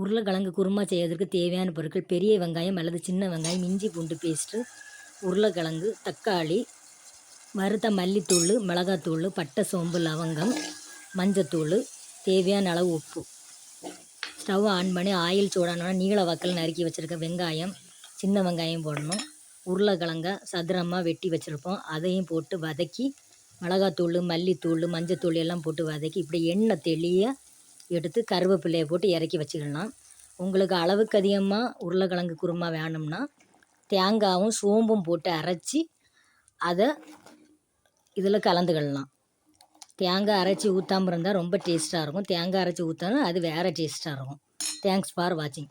உருளைக்கிழங்கு குருமா செய்வதற்கு தேவையான பொருட்கள் பெரிய வெங்காயம் அல்லது சின்ன வெங்காயம் இஞ்சி பூண்டு பேஸ்ட்டு உருளைக்கிழங்கு தக்காளி வறுத்த மல்லித்தூள் மிளகாத்தூள் பட்டை சோம்பு லவங்கம் மஞ்சத்தூள் தேவையான அளவு உப்பு. ஸ்டவ் ஆன் பண்ணி ஆயில் சூடானோட நீள வாக்கில் நறுக்கி வச்சுருக்க வெங்காயம் சின்ன வெங்காயம் போடணும். உருளைக்கிழங்க சதுரமாக வெட்டி வச்சுருப்போம். அதையும் போட்டு வதக்கி மிளகாத்தூள் மல்லித்தூள் மஞ்சத்தூள் எல்லாம் போட்டு வதக்கி இப்படி எண்ணெய் தெளிய எடுத்து கருவேப்பிலையை போட்டு இறக்கி வச்சுக்கலாம் உங்களுக்கு அளவுக்கு அதிகமாக உருளைக்கிழங்கு குருமா வேணும்னா தேங்காயும் சோம்பும் போட்டு அரைச்சி அதை இதில் கலந்துக்கிடலாம் தேங்காய் அரைச்சி ஊற்றாம இருந்தால் ரொம்ப டேஸ்ட்டாக இருக்கும். தேங்காய் அரைச்சி ஊற்றினா அது வேறு டேஸ்ட்டாக இருக்கும். தேங்க்ஸ் ஃபார் வாட்சிங்